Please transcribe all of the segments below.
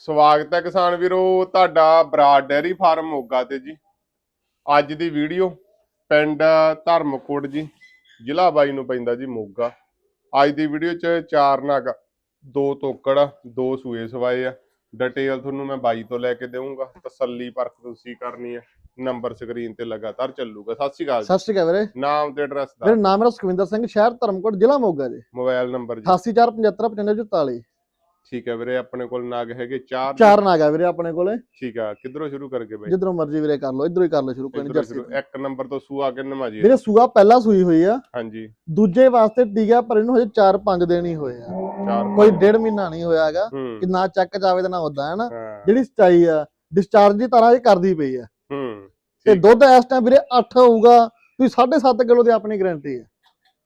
ਸਵਾਗਤ ਹੈ ਕਿਸਾਨ ਵੀਰੋ ਤੁਹਾਡਾ ਬਰਾਡ ਡੈਰੀ ਫਾਰਮ ਮੋਗਾ ਤੇ ਜੀ। ਅੱਜ ਦੀ ਵੀਡੀਓ ਪਿੰਡ ਧਰਮਕੋਟ ਜੀ ਜ਼ਿਲ੍ਹਾ ਬਾਈ ਨੂੰ ਪੈਂਦਾ ਜੀ ਮੋਗਾ। ਅੱਜ ਦੀ ਵੀਡੀਓ 'ਚ ਚਾਰ ਨਗ ਦੋ ਤੋਕੜ ਦੋ ਸੂਏ ਸਵਾਏ ਆ। ਡਿਟੇਲ ਤੁਹਾਨੂੰ ਮੈਂ ਬਾਈ ਤੋਂ ਲੈ ਕੇ ਦੇਵਾਂਗਾ ਤਸੱਲੀ ਪਰਖ ਤੁਸੀਂ ਕਰਨੀ ਹੈ ਨੰਬਰ ਸਕਰੀਨ ਤੇ ਲਗਾਤਾਰ ਚੱਲੂਗਾ। ਸਤਿ ਸ਼੍ਰੀ ਅਕਾਲ। ਸਤਿ ਸ਼੍ਰੀ ਅਕਾਲ ਵੀਰੇ। ਨਾਮ ਤੇ ਐਡਰੈਸ ਦਾ ਮੇਰਾ ਨਾਮ ਹੈ ਸੁਖਵਿੰਦਰ ਸਿੰਘ ਸ਼ਹਿਰ ਧਰਮਕੋਟ ਜ਼ਿਲ੍ਹਾ ਮੋਗਾ ਜੀ। ਮੋਬਾਈਲ ਨੰਬਰ ਜੀ। 84755544 ਠੀਕ ਹੈ ਵੀਰੇ ਆਪਣੇ ਕੋਲ ਨਾਗ ਹੈਗੇ ਚਾਰ ਚਾਰ ਨਾਗ ਆ ਵੀਰੇ ਆਪਣੇ ਕੋਲੇ। ਠੀਕ ਆ ਕਿੱਧਰੋਂ ਸ਼ੁਰੂ ਕਰਕੇ ਬਾਈ? ਜਿੱਧਰੋਂ ਮਰਜ਼ੀ ਵੀਰੇ ਕਰ ਲਓ ਇਧਰੋਂ ਹੀ ਕਰ ਲਓ ਸ਼ੁਰੂ ਕੋਈ ਨਹੀਂ ਜਰਸੀ ਇੱਕ ਨੰਬਰ ਤੋਂ ਸੂਆ ਕਿੰਨਵਾਂ ਜੀ? ਵੀਰੇ ਸੂਆ ਪਹਿਲਾਂ ਸੂਈ ਹੋਈ ਆ। ਹਾਂਜੀ। ਦੂਜੇ ਵਾਸਤੇ ਟੀਕਾ ਪਰ ਇਹਨੂੰ ਹਜੇ 4-5 ਦਿਨ ਹੀ ਹੋਏ ਆ। ਚਾਰ ਕੋਈ ਡੇਢ ਮਹੀਨਾ ਨਹੀਂ ਹੋਇਆ ਹੈਗਾ ਕਿ ਨਾ ਚੱਕ ਜਾਵੇ ਤੇ ਨਾ ਉਦਾਂ ਹੈ ਨਾ? ਜਿਹੜੀ ਸਚਾਈ ਆ ਡਿਸਚਾਰਜ ਦੀ ਤਰ੍ਹਾਂ ਇਹ ਕਰਦੀ ਪਈ ਆ। ਹੂੰ ਤੇ। ਦੁੱਧ ਇਸ ਟਾਈਮ ਵੀਰੇ 8 ਹੋਊਗਾ ਤੁਸੀਂ 7.5 ਕਿਲੋ ਦੀ ਆਪਣੀ ਗਾਰੰਟੀ ਆ।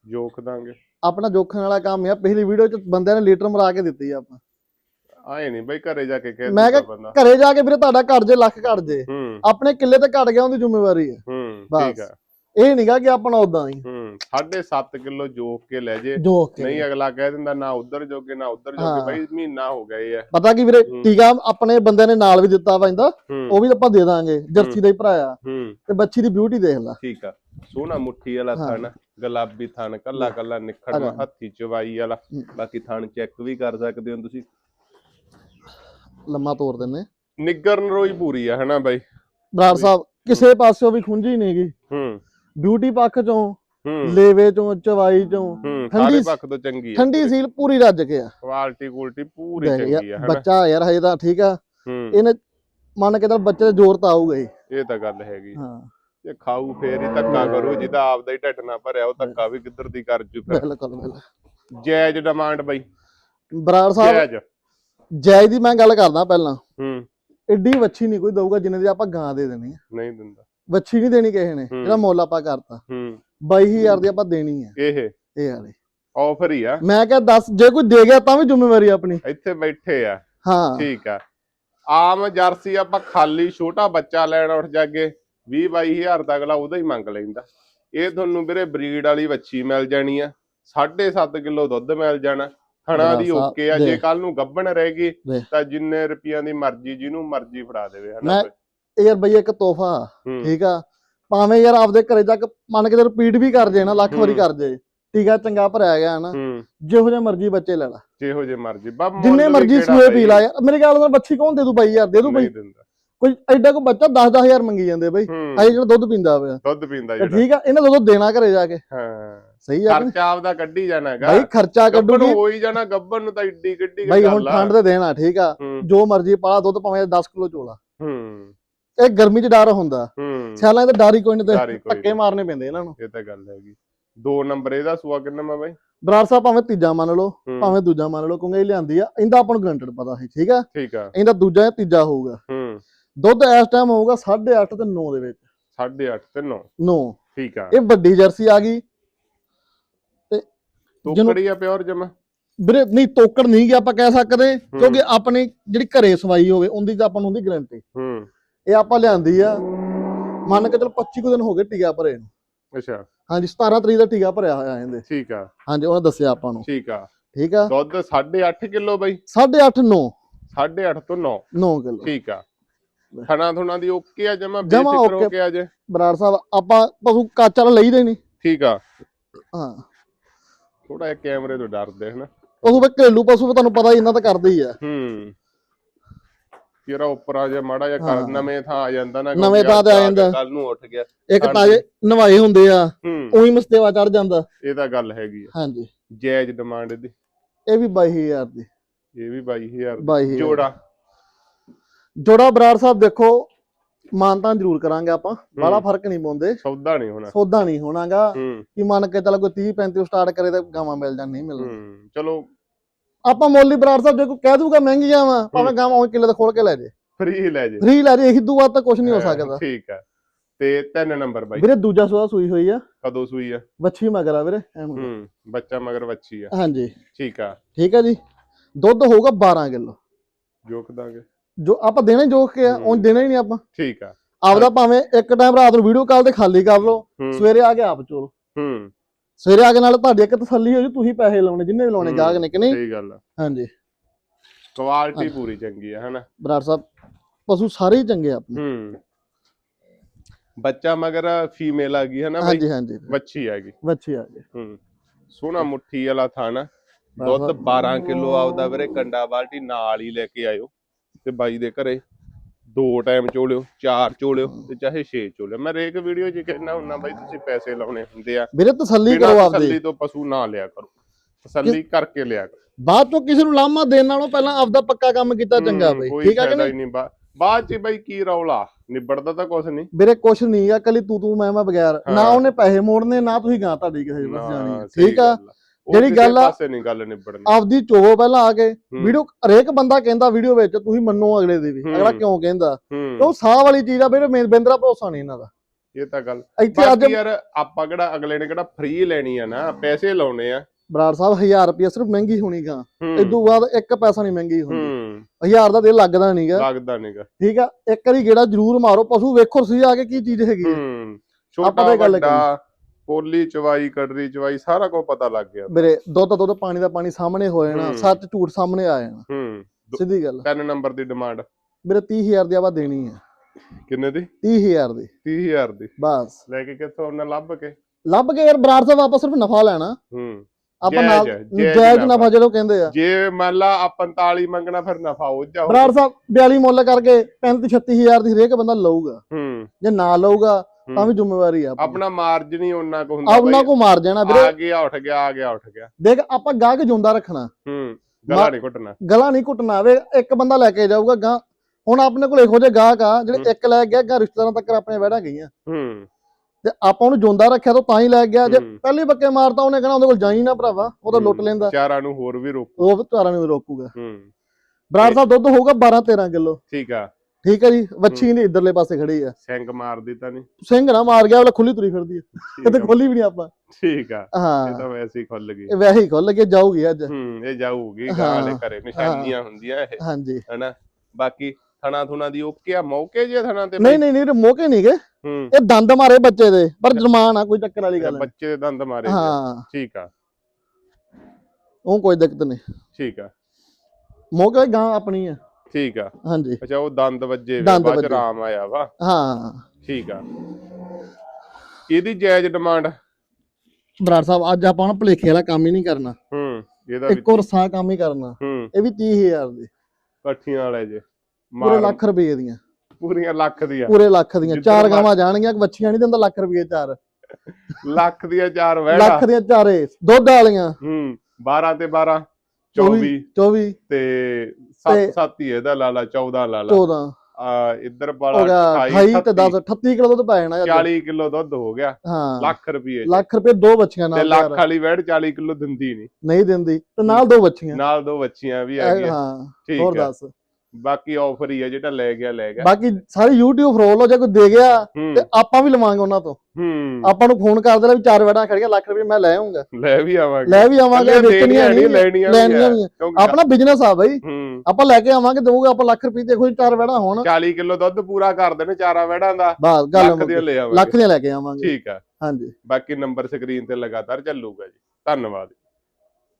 ਜੋਕ ਦਾਂਗੇ। ਆਪਣਾ ਜੋਖਣ ਵਾਲਾ ਕੰਮ ਆ ਪਿਛਲੀ ਵੀਡੀਓ ਚ ਬੰਦਿਆਂ ਨੇ ਲੀਟਰ ਮਰਾ ਕੇ ਦਿੱਤੀ ਆ ਆਪਾਂ। ਆਏ ਨਹੀਂ ਬਈ ਘਰੇ ਜਾ ਕੇ ਕਹਿ ਮੈਂ ਦਿੰਦਾ ਕਿਹਾ- ਬੰਦਾ। ਘਰੇ ਜਾ ਕੇ ਵੀਰੇ ਤੁਹਾਡਾ ਘਟ ਜੇ ਲੱਖ ਘਟ ਜੇ ਹੂੰ। ਆਪਣੇ ਕਿੱਲੇ ਤੇ ਘਟ ਗਿਆ ਉਹਦੀ ਜ਼ਿੰਮੇਵਾਰੀ ਹੈ। ਹੂੰ ਬਸ। ਠੀਕ ਆ। ਇਹ ਨਹੀਂਗਾ ਕਿ ਆਪਣਾ ਉਦਾਂ ਹੀ। ਹੂੰ 7.5 ਕਿਲੋ ਜੋਕ ਕੇ ਲੈ ਜੇ। ਜੋ ਕੇ ਨਹੀਂ ਅਗਲਾ ਕਹਿ ਦਿੰਦਾ ਨਾ ਉਧਰ ਜੋਗੇ ਨਾ ਉਧਰ ਜੋਗੇ। ਬਈ ਮਹੀਨਾ ਹੋ ਗਿਆ ਇਹ ਆ। ਪਤਾ ਕੀ ਵੀਰੇ ਹੂੰ। ਟੀਕਾ ਆਪਣੇ ਬੰਦੇ ਨੇ ਨਾਲ ਵੀ ਦਿੱਤਾ ਵਾ ਇਹਦਾ ਹੂੰ। ਉਹ ਵੀ ਆਪਾਂ ਦੇ ਦਾਂਗੇ ਜਰਸੀ ਦਾ ਹੀ ਭਰਾਇਆ ਹੂੰ। ਤੇ ਬੱਚੀ ਦੀ ਬਿਊਟੀ ਦੇਖ ਲੈ। ਠੀਕ ਆ। ਸੋਹਣਾ ਮੁੱਠੀ ਵਾਲਾ ਹਾਂ। ਥਣ ਗੁਲਾਬੀ ਥਣ ਕੱਲਾ ਕੱਲਾ ਨਿਖੜਵਾ। ਹੱਥੀ ਚਵਾਈ ਵਾਲਾ। ਹੂੰ। ਬਾਕੀ ਥਣ ਚੈੱਕ ਵੀ ਕਰ ਸਕਦੇ ਹੋ ਤੁਸੀਂ। ਲੰਮਾ ਤੋੜ ਦਿੰਨੇ ਨਿੱਗਰ ਨਰੋਈ ਪੂਰੀ ਆ ਹਨਾ ਬਾਈ? ਬਰਾੜ ਸਾਹਿਬ ਕਿਸੇ ਪਾਸਿਓਂ ਵੀ ਖੁੰਝੀ ਨਹੀਂਗੀ ਹੂੰ। ਬਿਊਟੀ ਪੱਖ ਚੋਂ ਹੂੰ। ਲੇਵੇ ਚੋਂ ਚਵਾਈ ਚੋਂ ਠੰਡੀ ਪੱਖ ਤੋਂ ਚੰਗੀ ਆ। ਠੰਡੀ ਸੀਲ ਪੂਰੀ ਰੱਜ ਕੇ ਆ। ਕੁਆਲਿਟੀ ਕੁਆਲਿਟੀ ਪੂਰੀ ਚੰਗੀ ਆ ਬੱਚਾ ਯਾਰ ਹਜੇ ਤਾਂ ਠੀਕ ਆ। ਇਹਨੇ ਮੰਨ ਕੇ ਚੱਲ ਬੱਚੇ ਦੇ ਜ਼ੋਰ ਤਾਂ ਆਊਗਾ ਹੀ। ਇਹ ਤਾਂ ਗੱਲ ਹੈਗੀ। ਹਾਂ। ਜੇ ਖਾਊ ਫੇਰ ਹੀ ਧੱਕਾ ਕਰੂ ਜਿਹਦਾ ਆਪਦਾ ਹੀ ਢਿੱਡ ਨਾ ਭਰਿਆ ਉਹ ਧੱਕਾ ਵੀ ਕਿੱਧਰ ਦੀ ਕਰ ਜੂ ਫਿਰ ਬਿਲਕੁਲ ਬਿਲਕੁਲ। ਜਾਇਜ਼ ਡਿਮਾਂਡ ਬਈ। ਬਰਾੜ ਸਾਹਿਬ ਜਾਇਜ਼ ਜਾਇਜ਼ ਦੀ ਮੈਂ ਗੱਲ ਕਰਦਾ ਪਹਿਲਾਂ। ਹੂੰ। ਐਡੀ ਵੱਛੀ ਨਹੀਂ ਕੋਈ ਦਊਗਾ ਜਿੰਨੇ ਦੀ ਆਪਾਂ ਗਾਂ ਦੇ ਦੇਣੀ ਆ। ਨਹੀਂ ਦਿੰਦਾ। ਵੱਛੀ ਨਹੀਂ ਦੇਣੀ ਕਿਸੇ ਨੇ। ਜਿਹੜਾ ਮੁੱਲ ਆਪਾਂ ਕਰਤਾ। ਹੂੰ। 22000 ਦੀ ਆਪਾਂ ਦੇਣੀ ਆ। ਇਹ। ਇਹ ਵਾਲੀ। ਆਫਰ ਹੀ ਆ। ਮੈਂ ਕਿਹਾ ਦੱਸ ਜੇ ਕੋਈ ਦੇ ਗਿਆ ਤਾਂ ਵੀ ਜ਼ਿੰਮੇਵਾਰੀ ਆਪਣੀ। ਇੱਥੇ ਬੈਠੇ ਆ। ਹਾਂ। ਠੀਕ ਆ। ਆਮ ਜਰਸੀ ਆਪਾਂ ਖਾਲੀ ਛੋਟਾ ਬੱਚਾ ਲੈਣ ਉੱਠ ਜਾਗੇ 20 22000 ਦਾ ਅਗਲਾ ਉਹਦਾ ਹੀ ਮੰਗ ਲੈਂਦਾ। ਇਹ ਤੁਹਾਨੂੰ ਵੀਰੇ ਬਰੀਡ ਵਾਲੀ ਵੱਛੀ ਮਿਲ ਜਾਣੀ ਆ। 7.5 ਕਿਲੋ ਦੁੱਧ ਮਿਲ ਜਾਣਾ। ਥਣਾ ਦੀ ਓਕੇ ਆ ਜੇ। ਕੱਲ ਨੂੰ ਗੱਭਣ ਰਹੇਗੀ ਦੇਖ। ਤਾਂ ਜਿੰਨੇ ਰੁਪਈਆਂ ਦੀ ਮਰਜ਼ੀ ਜਿਹਨੂੰ ਮਰਜ਼ੀ ਫੜਾ ਦੇਵੇ ਇਹ ਯਾਰ ਬਈ ਇੱਕ ਤੋਹਫਾ ਠੀਕ ਆ? ਭਾਵੇਂ ਯਾਰ ਆਪਦੇ ਘਰੇ ਜਾ ਕੇ ਮੰਨ ਕੇ ਤੇ ਰਿਪੀਟ ਵੀ ਕਰ ਜੇ ਨਾ ਲੱਖ ਵਾਰੀ। ਕਰ ਜੇ ਟੀਕਾ ਚੰਗਾ ਭਰਿਆ ਗਿਆ ਨਾ। ਜਿਹੋ ਜਿਹੇ ਮਰਜ਼ੀ ਬੱਚੇ ਲੈ ਲਾ। ਜਿਹੋ ਜੇ ਮਰਜ਼ੀ। ਬਾ ਮੁੱਲ ਜਿੰਨੇ ਮਰਜ਼ੀ ਸੂਏ ਪੀ ਲਾ ਯਾਰ। ਮੇਰੇ ਖਿਆਲ ਨਾਲ ਬੱਚੀ ਕੌਣ ਦੇ ਦੂ ਬਾਈ ਯਾਰ? ਦੇ ਦੂ ਬਈ। ਕੋਈ ਐਡਾ ਕੋ ਬੱਚਾ 10-10000 ਮੰਗੀ ਜਾਂਦੇ ਬਈ। ਅਜੇ ਜਿਹੜਾ ਦੁੱਧ ਪੀਂਦਾ ਹੋਇਆ ਦੁੱਧ ਪੀਂਦਾ ਜਿਹੜਾ। ਠੀਕ ਆ? ਇਹਨਾਂ ਦਾ ਦੁੱਧ ਦੇਣਾ ਘਰੇ ਜਾ ਕੇ। ਹਾਂ। ਸਹੀ ਆ? ਖਰਚਾ ਆਪਦਾ ਕੱਢੀ ਜਾਣਾ ਹੈਗਾ। ਬਾਈ ਖਰਚਾ ਕੱਢੂਗੀ। ਹੋ ਹੀ ਜਾਣਾ ਗੱਭਣ ਨੂੰ ਤਾਂ ਏਡੀ ਗੱਡੀ ਬਾਈ ਹੁਣ ਠੰਡ ਦੇ ਦੇਣਾ ਠੀਕ ਆ। ਜੋ ਮਰਜ਼ੀ ਪਾਲਾ ਦੁੱਧ ਭਾਵੇਂ 10 ਕਿਲੋ ਚੋਲਾ। ਹੂੰ। ਇਹ ਗਰਮੀ 'ਚ ਡਰ ਹੁੰਦਾ। ਹੂੰ। ਸਿਆਲਾਂ 'ਚ ਡਰ ਹੀ ਕੋਈ ਨਹੀਂ ਤੇ ਧੱਕੇ ਮਾਰਨੇ ਪੈਂਦੇ ਇਹਨਾਂ ਨੂੰ। ਇਹ ਤਾਂ ਗੱਲ ਹੈਗੀ। ਦੋ ਨੰਬਰ ਇਹਦਾ ਸੂਆ ਕਿੰਨਾ ਮੈਂ ਬਾਈ? ਬਰਾੜ ਸਾਹਿਬ ਭਾਵੇਂ ਤੀਜਾ ਮੰਨ ਲਓ ਭਾਵੇਂ ਦੂਜਾ ਮੰਨ ਲਓ ਕਿਉਂਕਿ ਇਹ ਲਿਆਂਦੀ ਆ ਇਹਦਾ ਆਪਾਂ ਨੂੰ ਗਰੰਟਡ ਪਤਾ ਸੀ ਠੀਕ ਆ? ਠੀਕ ਆ। ਇਹਦਾ ਦੂਜਾ ਜਾਂ ਤੀਜਾ ਹੋਊਗਾ। ਹੂੰ। ਦੁੱਧ ਇਸ ਟਾਈਮ ਹੋਊਗਾ 8.5 ਤੇ 9 ਦੇ ਵਿੱਚ। 8.5 ਤੇ 9 9 ਠੀਕ ਆ। ਇਹ ਵੱਡੀ ਜਰਸੀ ਆ ਗਈ ਟੋਕੜੀ ਆ ਪਿਓਰ ਜਮਾ। ਵੀਰੇ ਨਹੀਂ ਤੋਕੜ ਨਹੀਂ ਗਿਆ ਆਪਾਂ ਕਹਿ ਸਕਦੇ ਕਿਉਂਕਿ ਆਪਣੀ ਜਿਹੜੀ ਘਰੇ ਸਵਾਈ ਹੋਵੇ ਉਹਦੀ ਤਾਂ ਆਪਾਂ ਨੂੰ ਉਹਦੀ ਗਾਰੰਟੀ ਹੂੰ। ਇਹ ਆਪਾਂ ਲਿਆਂਦੀ ਆ ਮੰਨ ਕੇ ਚਲੋ 25 ਕੁ ਦਿਨ ਹੋ ਗਏ ਟੀਕਾ ਭਰੇ ਨੂੰ। ਅੱਛਾ। ਹਾਂਜੀ 17 ਤਰੀਕ ਦਾ ਟੀਕਾ ਭਰਿਆ ਹੋਇਆ ਇਹਦੇ। ਠੀਕ ਆ। ਹਾਂਜੀ ਉਹਨੇ ਦੱਸਿਆ ਆਪਾਂ ਨੂੰ। ਠੀਕ ਆ। ਠੀਕ ਆ? ਦੁੱਧ 8.5 ਕਿਲੋ ਬਾਈ। 8.5 9 8.5 ਤੋਂ 9 9 ਕਿਲੋ। ਠੀਕ ਆ। ਥਣਾ ਥੁਣਾ ਦੀ ਓਕੇ ਆ ਜਮਾ ਬੇਫਿਕਰ ਹੋ। ਕੇ ਆ ਜੇ। ਬਰਾੜ ਸਾਹਿਬ ਆਪਾਂ ਪਸ਼ੂ ਕਾਚਾ ਲਈਦੇ ਨਹੀਂ। ਠੀਕ ਆ। ਹਾਂ। ਥੋੜਾ ਜਿਹਾ ਕੈਮਰੇ ਤੋਂ ਡਰਦੇ ਹਨਾ। ਪਸ਼ੂ ਵੀ ਘਰੇਲੂ ਪਸ਼ੂ ਵੀ ਤੁਹਾਨੂੰ ਪਤਾ ਹੀ ਇਹਨਾਂ ਤਾਂ ਕਰਦੇ ਹੀ ਆ। ਹੂੰ। ਜਿਹੜਾ ਉੱਪਰ ਆ ਜਾ ਮਾੜਾ ਜਿਹਾ ਕਰ। ਨਵੇਂ ਥਾਂ ਆ ਜਾਂਦਾ ਨਾ ਨਵੇਂ ਥਾਂ ਤੇ ਆ ਜਾਂਦਾ। ਕੱਲ ਨੂੰ ਉੱਠ ਗਿਆ। ਇੱਕ। ਤਾਜੇ ਨਵਾਏ ਹੁੰਦੇ ਆ ਉਹੀ ਮਸਤੇਵਾ ਚੜ ਜਾਂਦਾ। ਇਹ ਤਾਂ ਗੱਲ ਹੈਗੀ ਆ। ਹਾਂਜੀ। ਜਾਇਜ਼ ਡਿਮਾਂਡ ਦੀ ਇਹ ਵੀ 22000 ਦੀ। ਇਹ ਵੀ 22000 22000 ਜੋੜਾ। ਜੋੜਾ ਬਰਾੜ ਸਾਹਿਬ ਦੇਖੋ ਮਾਨਤਾਂ ਜ਼ਰੂਰ ਕਰਾਂਗੇ ਆਪਾਂ। ਬੜਾ ਫ਼ਰਕ ਨਹੀਂ ਪਾਉਂਦੇ। ਸੌਦਾ ਨਹੀਂ ਹੋਣਾ। ਸੌਦਾ ਨਹੀਂ ਹੋਣਾਗਾ। ਕਿ ਮੰਨ ਕੇ ਚੱਲ ਕੋਈ 30 35 ਸਟਾਰਟ ਕਰੇ ਤਾਂ ਗਾਵਾਂ ਮਿਲ ਜਾਣ ਨਹੀਂ ਮਿਲਣ ਚਲੋ। ਆਪਾਂ ਮੋਲੀ ਬਰਾੜ ਸਾਹਿਬ ਜੇ ਕੋਈ ਕਹਿ ਦੂਗਾ ਮਹਿੰਗੀਆਂ ਵਾ ਭਾਵੇਂ ਗਾਵਾਂ ਉਹ ਕਿੱਲੇ ਦਾ ਖੋਲ ਕੇ ਲੈ ਜੇ। ਫ੍ਰੀ ਲੈ ਜੇ। ਫ੍ਰੀ ਲੈ ਜੇ ਇਹੀ ਦੂਆ ਤਾਂ ਕੁਝ ਨਹੀਂ ਹੋ ਸਕਦਾ। ਠੀਕ ਆ। ਤੇ ਤਿੰਨ ਨੰਬਰ ਬਾਈ। ਵੀਰੇ ਦੂਜਾ ਸੂਆ ਸੂਈ ਹੋਈ ਆ। ਕਦੋਂ ਸੂਈ ਆ? ਵੱਛੀ ਮਗਰ ਆ ਵੀਰੇ ਹੂੰ ਬੱਚਾ ਮਗਰ ਵੱਛੀ ਆ। ਹਾਂਜੀ। ਠੀਕ ਆ। ਠੀਕ ਹੈ ਜੀ। ਦੁੱਧ ਹੋਊਗਾ 12 ਕਿਲੋ। ਜੋਕ ਦਾਂਗੇ। ਜੋ ਆਪਾਂ ਦੇਣਾ ਹੀ ਜੋਖ ਕੇ ਆ ਉਹ। ਦੇਣਾ ਹੀ ਨਹੀਂ ਆਪਾਂ। ਠੀਕ ਆ। ਆਪਦਾ ਭਾਵੇਂ ਇੱਕ ਟਾਈਮ ਰਾਤ ਨੂੰ ਵੀਡੀਓ ਕਾਲ ਤੇ ਖਾਲੀ ਕਰ ਲਓ ਸਵੇਰੇ ਆ ਕੇ ਆਪ ਚੋਲ। ਹੂੰ। ਸਵੇਰੇ ਆ ਕੇ ਨਾਲ ਤੁਹਾਡੀ ਇੱਕ ਤਸੱਲੀ ਹੋ ਜੂ ਤੁਸੀਂ ਪੈਸੇ ਲਾਉਣੇ ਜਿੰਨੇ ਵੀ ਲਾਉਣੇ। ਗਾਹਕ ਨੇ ਕਿ ਨਹੀਂ? ਸਹੀ ਗੱਲ ਆ। ਹਾਂਜੀ। ਕੁਆਲਿਟੀ ਪੂਰੀ ਚੰਗੀ ਆ ਹਨਾ? ਬਰਾੜ ਸਾਹਿਬ ਪਸ਼ੂ ਸਾਰੇ ਹੀ ਚੰਗੇ ਆਪਣੇ। ਹੂੰ। ਬੱਚਾ ਮਗਰ ਫੀਮੇਲ ਆ ਗਈ ਹਨਾ ਬਾਈ? ਹਾਂਜੀ ਹਾਂਜੀ। ਬੱਚੀ ਆ ਗਈ। ਬੱਚੇ ਆ ਗਏ ਹੂੰ। ਸੋਹਣਾ ਮੁੱਠੀ ਵਾਲਾ ਥਾਣਾ। ਦੁੱਧ 12 ਕਿਲੋ ਆਉਦਾ ਵੀਰੇ ਕੰਡਾ ਬਾਲਟੀ ਨਾਲ ਹੀ ਲੈ ਕੇ ਆਇਓ। ਤੇ ਬਾਈ ਦੇ ਘਰੇ ਦੋ ਟਾਈਮ ਚੋਲਿਓ ਚਾਰ ਚੋਲਿਓ ਤੇ ਚਾਹੇ ਛੇ ਚੋਲਿਓ। ਮੈਂ ਰੇਕ ਵੀਡੀਓ 'ਚ ਕਹਿਣਾ ਹੁੰਨਾ ਬਾਈ ਤੁਸੀਂ ਪੈਸੇ ਲਾਉਣੇ ਹੁੰਦੇ ਆ। ਵੀਰੇ ਤਸੱਲੀ ਕਰੋ ਆਪਦੀ। ਤਸੱਲੀ ਤੋਂ ਪਸ਼ੂ ਨਾ ਲਿਆ ਕਰੋ। ਤਸੱਲੀ ਕਰਕੇ ਲਿਆ ਕਰੋ। ਬਾਅਦ ਚੋਂ ਕਿਸੇ ਨੂੰ ਲਾਮਾ ਦੇਣ ਨਾਲੋਂ ਪਹਿਲਾਂ ਆਪਦਾ ਪੱਕਾ ਕੰਮ ਕੀਤਾ ਚੰਗਾ ਬਈ। ਠੀਕ ਆ ਕਿ ਨਹੀਂ? ਬਾਅਦ 'ਚ ਬਈ ਕੀ ਰੌਲਾ? ਨਿਬੜਦਾ ਤਾਂ ਕੁਛ ਨਹੀਂ। ਵੀਰੇ ਕੁਛ ਨਹੀਂ ਆ ਕੱਲੀ ਤੂੰ ਤੂੰ ਮੈਂ ਮੈਂ ਬਗੈਰ। ਨਾ। ਉਹਨੇ ਪੈਸੇ ਮੋੜਨੇ ਨਾ ਤੁਸੀਂ ਗਾਂ ਤੁਹਾਡੀ ਕਿਸੇ ਬਸ ਜਾਣੀ। ਠੀਕ ਆ। ਜਿਹੜੀ ਗੱਲ ਆ- ਪਾਸੇ ਨਹੀਂ ਗੱਲ ਨਿਬੜਨੀ। ਆਪਦੀ ਚੋਵੋ ਪਹਿਲਾਂ ਆ ਕੇ ਵੀਡੀਓ ਹਰੇਕ ਬੰਦਾ ਕਹਿੰਦਾ ਵੀਡੀਓ ਵਿੱਚ ਤੁਸੀਂ ਮੰਨੋ ਅਗਲੇ ਦੀ ਵੀ। ਅਗਲਾ ਕਿਉਂ ਕਹਿੰਦਾ? ਹੂੰ। ਕਿਉਂ ਸਾਹ ਵਾਲੀ ਚੀਜ਼ ਆ ਵੀਰੇ ਬਿੰਦਰਾ ਭਰੋਸਾ ਨਹੀਂ ਇਹਨਾਂ ਦਾ। ਇਹ ਤਾਂ ਗੱਲ। ਇੱਥੇ ਅੱਜ ਯਾਰ ਆਪਾਂ ਕਿਹੜਾ ਅਗਲੇ ਨੇ ਕਿਹੜਾ ਫ੍ਰੀ ਲੈਣੀ ਆ ਨਾ ਪੈਸੇ ਲਾਉਣੇ ਆ। ਬਰਾੜ ਸਾਹਿਬ 1000 ਰੁਪਏ ਸਿਰਫ ਮਹਿੰਗੀ ਹੋਣੀ ਗਾ। ਇਦੋਂ ਬਾਅਦ ਇੱਕ ਪੈਸਾ ਨਹੀਂ ਮਹਿੰਗੀ ਹੁੰਦੀ ਹੂੰ। 1000 ਦਾ ਦਿਲ ਲੱਗਦਾ ਨਹੀਂਗਾ ਲੱਗਦਾ ਨਹੀਂਗਾ ਠੀਕ ਆ? ਇੱਕ ਵਾਰੀ ਗੇੜਾ ਜ਼ਰੂਰ ਮਾਰੋ। ਪਸ਼ੂ ਵੇਖੋ ਤੁਸੀਂ ਆ ਕੇ ਕੀ ਚੀਜ਼ ਹੈਗੀ ਛੋਟਾ ਵੱਡਾ ਪੋਲੀ ਚਵਾਈ ਕਟਰੀ ਚਵਾਈ ਸਾਰਾ ਕੁਝ ਪਤਾ ਲੱਗ ਗਿਆ ਵੀਰੇ ਦੁੱਧ ਦਾ ਦੁੱਧ ਪਾਣੀ ਦਾ ਪਾਣੀ ਸਾਹਮਣੇ ਹੋ ਜਾਣਾ। ਸੱਚ ਝੂਠ ਸਾਹਮਣੇ ਆ ਜਾਣਾ। ਹੂੰ। ਸਿੱਧੀ ਗੱਲ। ਤਿੰਨ ਨੰਬਰ ਦੀ ਡਿਮਾਂਡ ਵੀਰੇ 30000 ਦੀ ਆਵਾ ਦੇਣੀ ਹੈ ਕਿੰਨੇ ਦੀ? 30000 ਦੀ। 30000 ਦੀ। ਬਸ। ਲੈ ਕੇ ਕਿੱਥੋਂ ਉਹਨਾਂ ਲੱਭ ਕੇ? ਲੱਭ ਕੇ ਯਾਰ ਬਰਾੜ ਸਾਹਿਬ ਆਪਾਂ ਸਿਰਫ ਨਫਾ ਲੈਣਾ। ਹੂੰ। ਆਪਾਂ ਨਾਲ ਜਾਇਜ਼ ਨਫ਼ਾ। ਜਦੋਂ ਕਹਿੰਦੇ ਆ। ਜੇ ਮੰਨ ਲਾ ਆ 45 ਮੰਗਣਾ ਫਿਰ ਨਫਾ ਹੋ ਜਾ ਬਰਾੜ ਸਾਹਿਬ 42 ਮੁੱਲ ਕਰਕੇ 35 36000 ਦੀ ਹਰੇਕ ਬੰਦਾ ਲਊਗਾ। ਹੂੰ। ਜੇ ਨਾ ਲਊਗਾ। ਤਾਂ ਵੀ ਜ਼ਿੰਮੇਵਾਰੀ ਆ ਆਪਣੀ। ਮਾਰਜਨ ਹੀ ਉਹਨਾਂ ਕੋ ਹੁੰਦਾ ਆਪਣਾ ਕੋ ਮਾਰ ਜਾਣਾ ਵੀਰੇ। ਆ ਗਿਆ ਉੱਠ ਗਿਆ ਆ ਗਿਆ ਉੱਠ ਗਿਆ। ਦੇਖ ਆਪਾਂ ਗਾਹਕ ਜਿਉਂਦਾ ਰੱਖਣਾ। ਹੂੰ ਗਲਾ ਨਹੀਂ ਘੁੱਟਣਾ। ਗਲਾ ਨਹੀਂ ਘੁੱਟਣਾ। ਵੇ ਇੱਕ ਬੰਦਾ ਲੈ ਕੇ ਜਾਊਗਾ ਗਾਂ ਹੁਣ ਆਪਣੇ ਕੋਲ ਇਹੋ ਜਿਹੇ ਗਾਹਕ ਆ ਜਿਹੜੇ ਇੱਕ ਲੈ ਗਿਆ ਗਾਂ ਰਿਸ਼ਤੇਦਾਰਾਂ ਤੱਕ ਆਪਣੇ ਵੜਾ ਗਈਆਂ। ਹੂੰ। ਤੇ ਆਪਾਂ ਉਹਨੂੰ ਜਿਉਂਦਾ ਰੱਖਿਆ ਤਾਂ ਤਾਂ ਹੀ ਲੈ ਗਿਆ। ਜੇ। ਪਹਿਲੀ ਬੱਕੇ ਮਾਰਤਾ ਉਹਨੇ ਕਹਿਣਾ ਉਹਦੇ ਕੋਲ ਜਾਈ ਨਾ ਭਰਾਵਾ ਉਹ ਤਾਂ ਲੁੱਟ ਲੈਂਦਾ। ਚਾਰਾਂ ਨੂੰ ਹੋਰ ਵੀ ਰੋਕ। ਉਹ ਵੀ ਤੁਹਾਰਾਂ ਨੂੰ ਰੋਕੂਗਾ। ਹੂੰ। ਬਰਾੜ ਸਾਹਿਬ ਦੁੱਧ ਹੋਊਗਾ 12 13 ਕਿਲੋ। ਠੀਕ ਆ। ਠੀਕ ਹੈ ਜੀ ਵੱਛੀ ਨਹੀਂ ਇਧਰਲੇ ਪਾਸੇ ਖੜੀ ਆ। ਸਿੰਘ ਮਾਰਦੀ ਤਾਂ ਨਹੀਂ ਸਿੰਘ ਨਾ ਮਾਰ ਗਿਆ ਉਹਲੇ ਖੁੱਲੀ ਤੁਰੀ ਫਿਰਦੀ ਆ। ਕਿਤੇ ਆ, ਖੋਲੀ ਵੀ ਨਹੀਂ ਆਪਾਂ। ਠੀਕ ਆ। ਇਹ ਤਾਂ ਵੈਸੇ ਹੀ ਖੁੱਲ ਗਈ। ਇਹ ਵੈਸੇ ਹੀ ਖੁੱਲ ਕੇ ਜਾਊਗੀ ਅੱਜ। ਹੂੰ ਇਹ ਜਾਊਗੀ ਗਾਲੇ ਘਰੇ ਨਿਸ਼ਾਨੀਆਂ ਹੁੰਦੀਆਂ ਇਹ। ਹਾਂਜੀ। ਹਨਾ? ਬਾਕੀ ਥਣਾ ਥੁਣਾ ਦੀ ਓਕੇ ਆ ਮੌਕੇ ਜੇ ਥਣਾ ਤੇ ਨਹੀਂ ਨਹੀਂ ਨਹੀਂ ਮੌਕੇ ਨਹੀਂ ਗਏ ਹੂੰ। ਇਹ ਦੰਦ ਮਾਰੇ ਬੱਚੇ ਦੇ ਪਰ ਜਰਮਾਨ ਆ ਕੋਈ ਚੱਕਰ ਵਾਲੀ ਗੱਲ ਨਹੀਂ ਬੱਚੇ ਦੇ ਦੰਦ ਮਾਰੇ। ਹਾਂ। ਠੀਕ ਆ। ਉਹ ਕੋਈ ਦਿੱਕਤ ਨਹੀਂ ਠੀਕ ਆ। ਮੌਕੇ ਗਾਂ ਆਪਣੀ ਆ। ਠੀਕ ਆ। ਹਾਂਜੀ। ਅੱਛਾ ਉਹ ਦੰਦ ਵੱਜੇ ਵੇ, ਦੰਦ ਬਾਅਦ ਚ ਵੱਜੇ। ਆਰਾਮ ਆਇਆ ਵਾ। ਹਾਂ। ਠੀਕ ਆ। ਇਹਦੀ ਜਾਇਜ਼ ਡਿਮਾਂਡ? ਬਰਾੜ ਸਾਹਿਬ ਅੱਜ ਆਪਾਂ ਨਾ ਭਲੇਖੇ ਵਾਲਾ ਕੰਮ ਹੀ ਨਹੀਂ ਕਰਨਾ। ਹੂੰ ਇਹਦਾ ਵੀ ਇੱਕੋ ਰਸਾ ਕੰਮ ਹੀ ਕਰਨਾ। ਹੂੰ। ਇਹ ਵੀ 30000 ਦੀ। ਪੱਠੀਆਂ ਵਾਲੇ ਜੇ। ਪੂਰੇ ਮਾਰ ਲੱਖ ਰੁਪਏ ਦੀਆਂ। ਪੂਰੀਆਂ ਲੱਖ ਦੀਆਂ। ਪੂਰੇ ਲੱਖ ਦੀਆਂ। ਜਿੱਧਰ ਚਾਰ ਮਰ- ਗਾਵਾਂ ਜਾਣਗੀਆਂ ਬੱਚੀਆਂ ਨਹੀਂ ਦਿੰਦਾ ਲੱਖ ਰੁਪਏ ਚਾਰ। ਲੱਖ ਦੀਆਂ ਚਾਰ ਵਹਿੜਾ। ਲੱਖ ਦੀਆਂ ਚਾਰੇ। ਦੁੱਧ ਵਾਲੀਆਂ। ਹੂੰ 12 ਤੇ 12 24 24 24 ਤੇ ਤੇ- 7 7 ਹੀ ਇਹਦਾ ਲਾਲਾ 14 ਲਾਲਾ। 14 ਆ ਇੱਧਰ ਵਾਲਾ ਗਿਆ 28 28 ਤੇ 10 38 ਕਿਲੋ ਦੁੱਧ ਪੈ ਜਾਣਾ ਅੱਜ। 40 ਕਿਲੋ ਦੁੱਧ ਹੋ ਗਿਆ। ਲੱਖ ਰੁਪਏ ਲੱਖ ਰੁਪਏ ਦੋ ਬੱਚੀਆਂ ਤੇ ਨਾਲ ਲੱਖ ਯਾਰ। ਵਾਲੀ ਵਹਿੜ 40 ਕਿਲੋ ਦਿੰਦੀ ਨਹੀਂ। ਨਹੀਂ ਦਿੰਦੀ। ਤੇ ਨਾਲ ਦੋ ਬੱਚੀਆਂ। ਨਾਲ ਦੋ ਬੱਚੀਆਂ ਵੀ ਇਹ ਹੈਗੀਆਂ। ਹਾਂ। ਠੀਕ ਹੋਰ ਆ ਦੱਸ। ਬਾਕੀ ਆਫਰ ਹੀ ਹੈ ਜਿਹੜਾ ਲੈ ਗਿਆ ਲੈ ਗਿਆ। ਬਾਕੀ ਸਾਰੀ YouTube ਫਰੋਲ ਹੋ ਜੇ ਕੋਈ ਦੇ ਗਿਆ ਤੇ ਆਪਾਂ ਵੀ ਲਵਾਂਗੇ ਉਹਨਾਂ ਤੋਂ। ਹੂੰ। ਆਪਾਂ ਨੂੰ ਫੋਨ ਕਰ ਦੇਣਾ ਵੀ ਚਾਰ ਵੜਾ ਖੜੀਆਂ ਲੱਖ ਰੁਪਏ ਮੈਂ ਲੈ ਆਉਂਗਾ। ਲੈ ਵੀ ਆਵਾਂਗੇ। ਲੈ ਵੀ ਆਵਾਂਗੇ ਵੇਚਣੀਆਂ ਨਹੀਂ ਲੈਣੀਆਂ ਵੀ ਆ। ਆ। ਆਪਣਾ ਬਿਜ਼ਨਸ ਆ ਬਈ। ਹੂੰ। ਆਪਾਂ ਲੈ ਕੇ ਆਵਾਂਗੇ ਦਊਗਾ ਆਪਾਂ ਲੱਖ ਰੁਪਏ ਕੋਈ ਚਾਰ ਵੜਾ ਹੋਣ। 40 ਕਿਲੋ ਦੁੱਧ ਪੂਰਾ ਕਰ ਦੇਣੇ ਚਾਰਾਂ ਵਹਿੜਾਂ ਦਾ। ਬਸ ਗੱਲ ਲੱਖ ਦੀਆਂ ਲੈ ਕੇ ਆਵਾਂਗੇ। ਠੀਕ ਆ। ਹਾਂਜੀ। ਬਾਕੀ ਨੰਬਰ ਸਕਰੀਨ ਤੇ ਲਗਾਤਾਰ ਚੱਲੂਗਾ ਜੀ। ਧੰਨਵਾਦ।